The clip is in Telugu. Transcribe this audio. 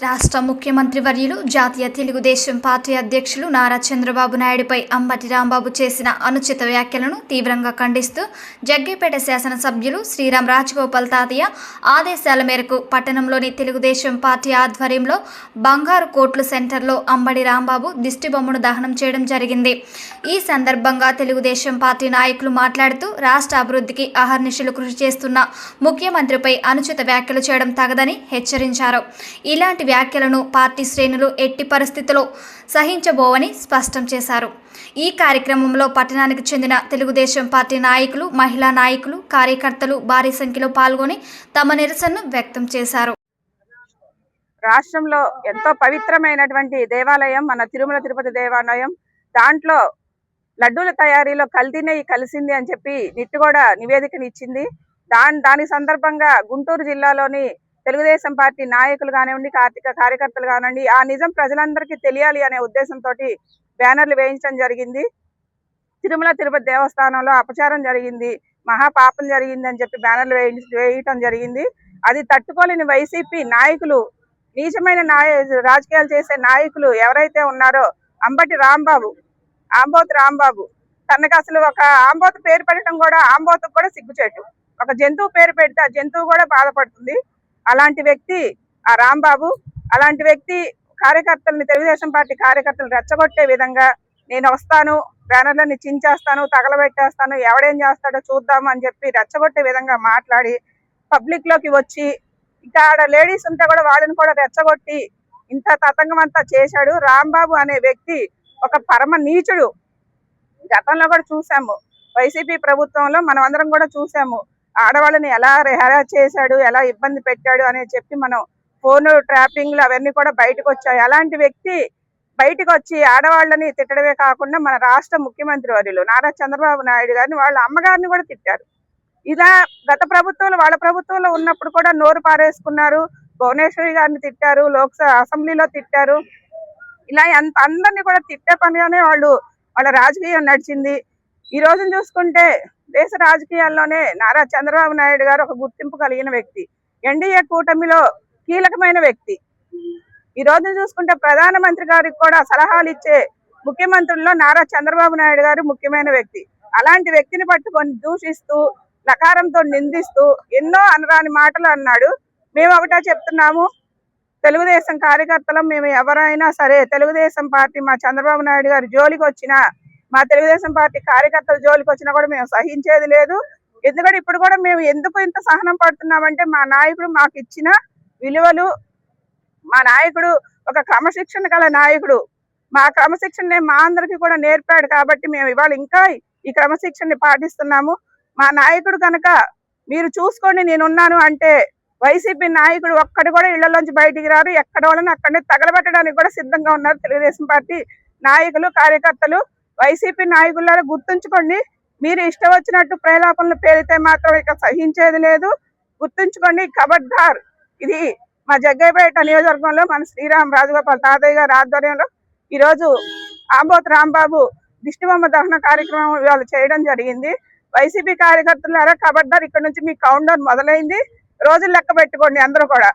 రాష్ట్ర ముఖ్యమంత్రి వర్యులు జాతీయ తెలుగుదేశం పార్టీ అధ్యక్షులు నారా చంద్రబాబు నాయుడుపై అంబటి రాంబాబు చేసిన అనుచిత వ్యాఖ్యలను తీవ్రంగా ఖండిస్తూ జగ్గేపేట శాసనసభ్యులు శ్రీరామ్ రాజగోపాల్ తాతయ్య ఆదేశాల మేరకు పట్టణంలోని తెలుగుదేశం పార్టీ ఆధ్వర్యంలో బంగారు కోట్లు సెంటర్లో అంబడి రాంబాబు దిష్టిబొమ్మను దహనం చేయడం జరిగింది. ఈ సందర్భంగా తెలుగుదేశం పార్టీ నాయకులు మాట్లాడుతూ రాష్ట్ర అభివృద్ధికి అహర్నిశలు కృషి చేస్తున్న ముఖ్యమంత్రిపై అనుచిత వ్యాఖ్యలు చేయడం తగదని హెచ్చరించారు. ఇలాంటి వ్యాఖ్యలను పార్టీ శ్రేణులు ఎట్టి పరిస్థితుల్లో సహించబోవని స్పష్టం చేశారు. ఈ కార్యక్రమంలో పట్టణానికి చెందిన తెలుగుదేశం పార్టీ నాయకులు మహిళా నాయకులు కార్యకర్తలు భారీ సంఖ్యలో పాల్గొని తమ నిరసనను వ్యక్తం చేశారు. రాష్ట్రంలో ఎంతో పవిత్రమైనటువంటి దేవాలయం మన తిరుమల తిరుపతి దేవాలయం దాంట్లో లడ్డూల తయారీలో కల్తీ కలిసింది అని చెప్పి నిట్టు కూడా నివేదికను ఇచ్చింది దాని దాని సందర్భంగా గుంటూరు జిల్లాలోని తెలుగుదేశం పార్టీ నాయకులు కానివ్వండి కార్తీక కార్యకర్తలు కానివ్వండి ఆ నిజం ప్రజలందరికీ తెలియాలి అనే ఉద్దేశంతో బ్యానర్లు వేయించడం జరిగింది. తిరుమల తిరుపతి దేవస్థానంలో అపచారం జరిగింది. మహాపాపం జరిగింది అని చెప్పి బ్యానర్లు వేయి వేయటం జరిగింది. అది తట్టుకోలేని వైసీపీ నాయకులు నీచమైన నాయ రాజకీయాలు చేసే నాయకులు ఎవరైతే ఉన్నారో అంబటి రాంబాబు ఆంబోత్ రాంబాబు తనకు అసలు ఒక ఆంబోత్ పేరు పెట్టడం కూడా ఆంబోతుకు కూడా సిగ్గుచేటు. ఒక జంతువు పేరు పెడితే ఆ జంతువు కూడా బాధపడుతుంది. అలాంటి వ్యక్తి ఆ రాంబాబు అలాంటి వ్యక్తి కార్యకర్తల్ని తెలుగుదేశం పార్టీ కార్యకర్తలు రెచ్చగొట్టే విధంగా నేను వస్తాను బ్యానర్లని చించేస్తాను తగలబెట్టేస్తాను ఎవడేం చేస్తాడో చూద్దాము అని చెప్పి రెచ్చగొట్టే విధంగా మాట్లాడి పబ్లిక్లోకి వచ్చి ఇంకా ఆడ లేడీస్ ఉంటే కూడా వాళ్ళని కూడా రెచ్చగొట్టి ఇంత తతంగం అంతా చేశాడు రాంబాబు అనే వ్యక్తి ఒక పరమ నీచుడు. గతంలో కూడా చూసాము. వైసీపీ ప్రభుత్వంలో మనం అందరం కూడా చూసాము. ఆడవాళ్ళని ఎలా హెరాస్ చేశాడు ఎలా ఇబ్బంది పెట్టాడు అని చెప్పి మనం ఫోన్ ట్రాపింగ్లు అవన్నీ కూడా బయటకు వచ్చాయి. అలాంటి వ్యక్తి బయటకు వచ్చి ఆడవాళ్ళని తిట్టడమే కాకుండా మన రాష్ట్ర ముఖ్యమంత్రి వర్యులు నారా చంద్రబాబు నాయుడు గారిని వాళ్ళ అమ్మగారిని కూడా తిట్టారు. ఇలా గత ప్రభుత్వంలో వాళ్ళ ప్రభుత్వంలో ఉన్నప్పుడు కూడా నోరు పారేసుకున్నారు. భువనేశ్వరి గారిని తిట్టారు లోక్సభ అసెంబ్లీలో తిట్టారు. ఇలా ఎంత అందరినీ కూడా తిట్టే పనిగానే వాళ్ళు వాళ్ళ రాజకీయం నడిచింది. ఈ రోజున చూసుకుంటే దేశ రాజకీయాల్లోనే నారా చంద్రబాబు నాయుడు గారు ఒక గుర్తింపు కలిగిన వ్యక్తి. ఎన్డీఏ కూటమిలో కీలకమైన వ్యక్తి. ఈ రోజు చూసుకుంటే ప్రధానమంత్రి గారికి కూడా సలహాలు ఇచ్చే ముఖ్యమంత్రుల్లో నారా చంద్రబాబు నాయుడు గారు ముఖ్యమైన వ్యక్తి. అలాంటి వ్యక్తిని పట్టుకొని దూషిస్తూ లకారంతో నిందిస్తూ ఎన్నో అనరాని మాటలు అన్నాడు. మేము ఒకటా చెప్తున్నాము తెలుగుదేశం కార్యకర్తలం మేము ఎవరైనా సరే తెలుగుదేశం పార్టీ మా చంద్రబాబు నాయుడు గారి జోలికి వచ్చినా మా తెలుగుదేశం పార్టీ కార్యకర్తల జోలికి వచ్చినా కూడా మేము సహించేది లేదు. ఎందుకంటే ఇప్పుడు కూడా మేము ఎందుకు ఇంత సహనం పడుతున్నామంటే మా నాయకుడు మాకు ఇచ్చిన విలువలు మా నాయకుడు ఒక క్రమశిక్షణ గల నాయకుడు. మా క్రమశిక్షణ మా అందరికీ కూడా నేర్పాడు కాబట్టి మేము ఇవాళ ఇంకా ఈ క్రమశిక్షణని పాటిస్తున్నాము. మా నాయకుడు కనుక మీరు చూసుకోండి నేనున్నాను అంటే వైసీపీ నాయకుడు ఒక్కడు కూడా ఇళ్ళలోంచి బయటికి రారు. ఎక్కడ వాళ్ళని అక్కడనే తగలబెట్టడానికి కూడా సిద్ధంగా ఉన్నారు తెలుగుదేశం పార్టీ నాయకులు కార్యకర్తలు. వైసీపీ నాయకులారా గుర్తుంచుకోండి మీరు ఇష్టం వచ్చినట్టు ప్రేలాపనలు పేరితే మాత్రం ఇక సహించేది లేదు. గుర్తుంచుకోండి ఖబర్దార్ ఇది మా జగ్గైపేట నియోజకవర్గంలో మన శ్రీరామ్ రాజగోపాల్ తాతయ్య గారి ఆధ్వర్యంలో ఈరోజు ఆంబోత్ రాంబాబు దిష్టిబొమ్మ దహన కార్యక్రమం ఇవాళ చేయడం జరిగింది. వైసీపీ కార్యకర్తలారా ఖబర్దార్ ఇక్కడ నుంచి మీ కౌంటర్ మొదలైంది. రోజులు లెక్క పెట్టుకోండి అందరూ కూడా.